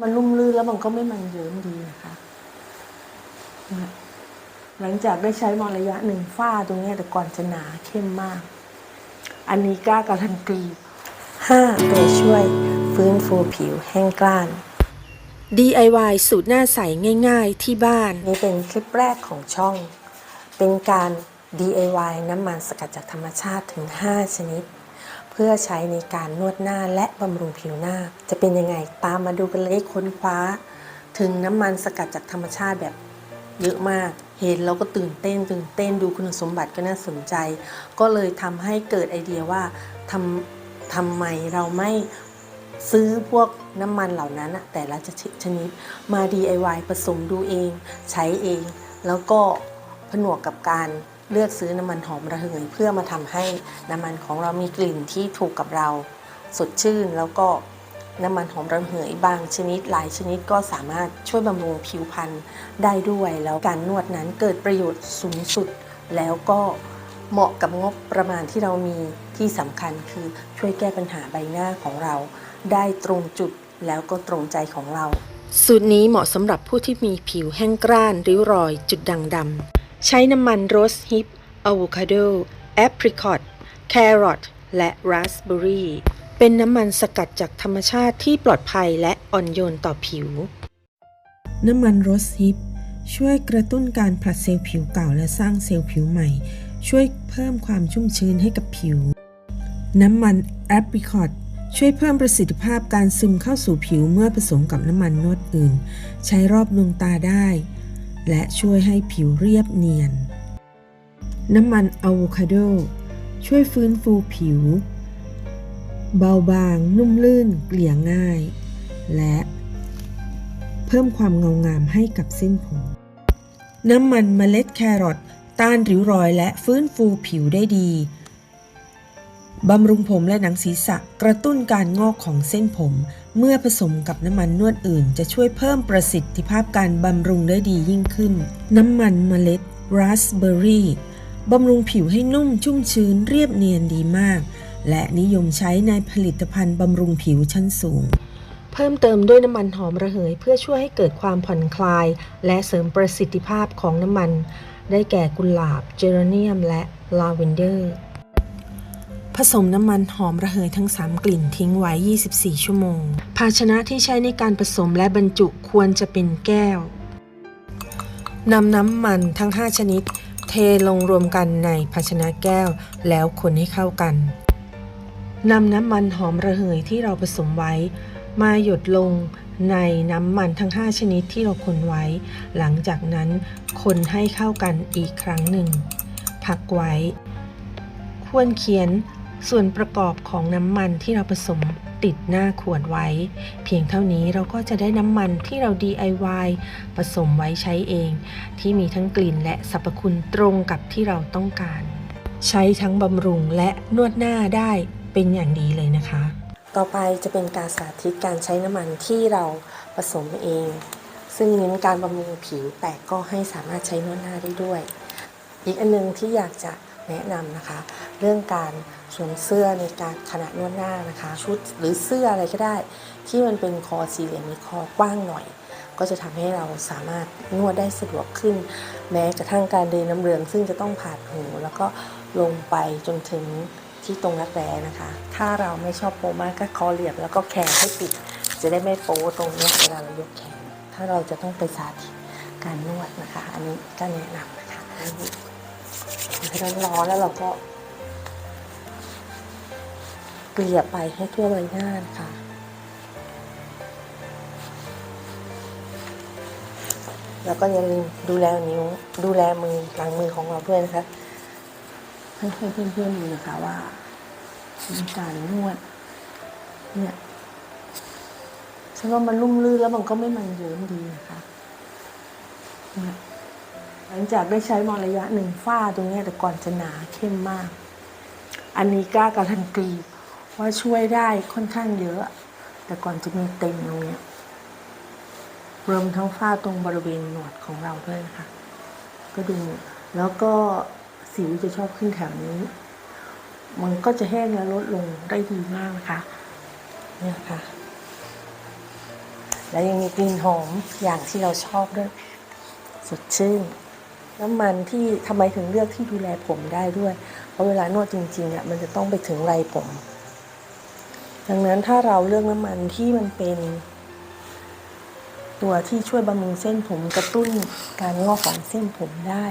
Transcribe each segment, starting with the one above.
มันลุ่มลื่นแล้วมันก็ไม่มันเยิ้มดีนะคะเนี่ยหลังจากได้ใช้มาระยะหนึ่งฝ้าตรงเนี้ยแต่ก่อนจะหนาเข้มมาก อันนี้กล้าการันตี5ตัวช่วยฟื้นฟูผิวแห้งกร้าน DIY สูตรหน้าใสง่ายๆที่บ้าน นี่เป็นคลิปแรกของช่อง เป็นการ DIY น้ำมันสกัดจากธรรมชาติถึง 5 ชนิดเพื่อใช้ในการนวดหน้าและบำรุงผิวหน้า จะเป็นยังไงตามมาดูกันเลยค้นคว้า ถึงน้ำมันสกัดจากธรรมชาติแบบเยอะมาก เห็นแล้วก็ตื่นเต้นตื่นเต้นดูคุณสมบัติก็น่าสนใจ ก็เลยทำให้เกิดไอเดียว่าทำทำไมเราไม่ซื้อพวกน้ำมันเหล่านั้นแต่ละชนิดมา DIY ผสมดูเอง ใช้เอง แล้วก็ผนวกกับการ เลือกซื้อน้ำมันหอมระเหย เพื่อมาทำให้น้ำมันของเรามีกลิ่นที่ถูกกับเรา สดชื่นแล้วก็น้ำมันหอมระเหยบางชนิดหลายชนิดก็สามารถช่วยบำรุงผิวพรรณได้ด้วย แล้วการนวดนั้นเกิดประโยชน์สูงสุด แล้วก็เหมาะกับงบประมาณที่เรามีที่สำคัญคือช่วยแก้ปัญหาใบหน้าของเรา ได้ตรงจุดแล้วก็ตรงใจของเรา สูตรนี้เหมาะสำหรับผู้ที่มีผิวแห้งกร้านริ้วรอยจุดด่างดำ ใช้น้ำมันโรสฮิปอะโวคาโด แอปริคอต แครอท และราสเบอร์รี่ เป็นน้ำมันสกัดจากธรรมชาติที่ปลอดภัยและอ่อนโยนต่อผิว น้ำมันโรสฮิปช่วยกระตุ้นการผลัดเซลล์ผิวเก่าและสร้างเซลล์ผิวใหม่ ช่วยเพิ่มความชุ่มชื้นให้กับผิว น้ำมันแอปริคอตช่วยเพิ่มประสิทธิภาพการซึมเข้าสู่ผิวเมื่อผสมกับน้ำมันนวดอื่น ใช้รอบดวงตาได้ และช่วยให้ผิวเรียบเนียน น้ำมันอะโวคาโด ช่วยฟื้นฟูผิว เบาบาง นุ่มลื่น เกลี่ยง่าย และ เพิ่มความเงางามให้กับเส้นผม น้ำมันเมล็ดแครอทต้านริ้วรอยและฟื้นฟูผิวได้ดี บำรุงผมและหนังศีรษะกระตุ้นการงอกของเส้นผม เมื่อผสมกับน้ำมันนวดอื่น จะช่วยเพิ่มประสิทธิภาพการบำรุงได้ดียิ่งขึ้น น้ำมันเมล็ดราสเบอร์รี่บำรุงผิวให้นุ่มชุ่มชื้นเรียบเนียนดีมาก และนิยมใช้ในผลิตภัณฑ์บำรุงผิวชั้นสูง เพิ่มเติมด้วยน้ำมันหอมระเหย เพื่อช่วยให้เกิดความผ่อนคลาย และเสริมประสิทธิภาพของน้ำมัน ได้แก่กุหลาบเจเรเนียม และลาเวนเดอร์ ผสมน้ำมันหอมระเหยทั้ง 3 กลิ่นทิ้งไว้ 24 ชั่วโมง ภาชนะที่ใช้ในการผสมและบรรจุควรจะเป็นแก้วนำน้ำมันทั้ง 5 ชนิด เทลงรวมกันในภาชนะแก้ว แล้วคนให้เข้ากันนำน้ำมันหอมระเหยที่เราผสมไว้ มาหยดลงในน้ำมันทั้ง 5 ชนิดที่เราคนไว้ หลังจากนั้นคนให้เข้ากันอีกครั้งหนึ่ง พักไว้ ควรเขียน ส่วนประกอบของน้ำมันที่เราผสมติดหน้าขวดไว้ เพียงเท่านี้เราก็จะได้น้ำมันที่เรา DIY ผสมไว้ใช้เอง ที่มีทั้งกลิ่นและสรรพคุณตรงกับที่เราต้องการ ใช้ทั้งบำรุงและนวดหน้าได้เป็นอย่างดีเลยนะคะ ต่อไปจะเป็นการสาธิตการใช้น้ำมันที่เราผสมเอง ซึ่งเน้นการบำรุงผิวแต่ก็ให้สามารถใช้นวดหน้าได้ด้วย อีกอันนึงที่อยากจะ แนะนำนะคะ เรื่องการสวมเสื้อในการขณะนวดหน้านะคะ ชุดหรือเสื้ออะไรก็ได้ ที่มันเป็นคอสี่เหลี่ยมมีคอกว้างหน่อย ก็จะทำให้เราสามารถนวดได้สะดวกขึ้น แม้กระทั่งการเดินน้ำเรือง ซึ่งจะต้องผ่านหูแล้วก็ลงไปจนถึงที่ตรงรักแร้นะคะ ถ้าเราไม่ชอบโปมากก็คอเหลี่ยมแล้วก็แขนให้ปิด จะได้ไม่โปตรงนี้เวลาเรายกแขน ถ้าเราจะต้องไปสาธิตการนวดนะคะ อันนี้ก็แนะนำนะคะ ร้อนๆแล้วเราก็เกลี่ยไปให้ทั่วใบหน้านะคะแล้วก็อย่าลืมดูแลนิ้ว ดูแลมือหลังมือของเราด้วยนะคะให้เพื่อนๆดูนะคะว่าการนวด เนี่ยฉันว่ามันลุ่มลื่นแล้วมันก็ไม่มันเยิ้มดีนะคะเนี่ย หลังจากได้ใช้มาระยะหนึ่งฝ้าตรงนี้แต่ก่อนจะหนาเข้มมาก อันนี้กล้าการันตีว่าช่วยได้ค่อนข้างเยอะ แต่ก่อนจะมีเต็มตรงนี้รวมทั้งฝ้าตรงบริเวณหนวดของเราด้วยนะคะ ก็ดูแล้วก็สิวจะชอบขึ้นแถวนี้ มันก็จะแห้งและลดลงได้ดีมากนะคะเนี่ยค่ะ และยังมีกลิ่นหอมอย่างที่เราชอบด้วย สดชื่น น้ำมันที่ทำไมถึงเลือกที่ดูแลผมได้ด้วย เพราะเวลานวดจริงๆอะมันจะต้องไปถึงไรผม ดังนั้นถ้าเราเลือกน้ำมันที่มันเป็น ตัวที่ช่วยบำรุงเส้นผมกระตุ้นการงอกของเส้นผมได้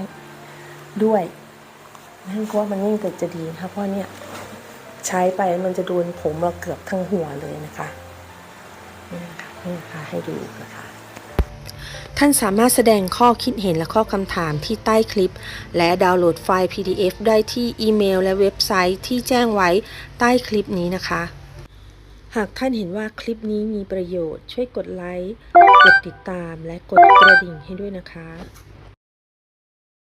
ด้วยนั่นก็ว่ามันยิ่งเกิดจะดีนะคะเพราะเนี่ยใช้ไปมันจะโดนผมเราเกือบทั้งหัวเลยนะคะนี่นะคะนี่นะคะให้ดูนะคะ ท่านสามารถแสดงข้อคิดเห็นและข้อคำถามที่ใต้คลิป และดาวน์โหลดไฟล์ PDF ได้ที่อีเมลและเว็บไซต์ที่แจ้งไว้ใต้คลิปนี้นะคะ หากท่านเห็นว่าคลิปนี้มีประโยชน์ ช่วยกดไลค์ กดติดตาม และกดกระดิ่งให้ด้วยนะคะ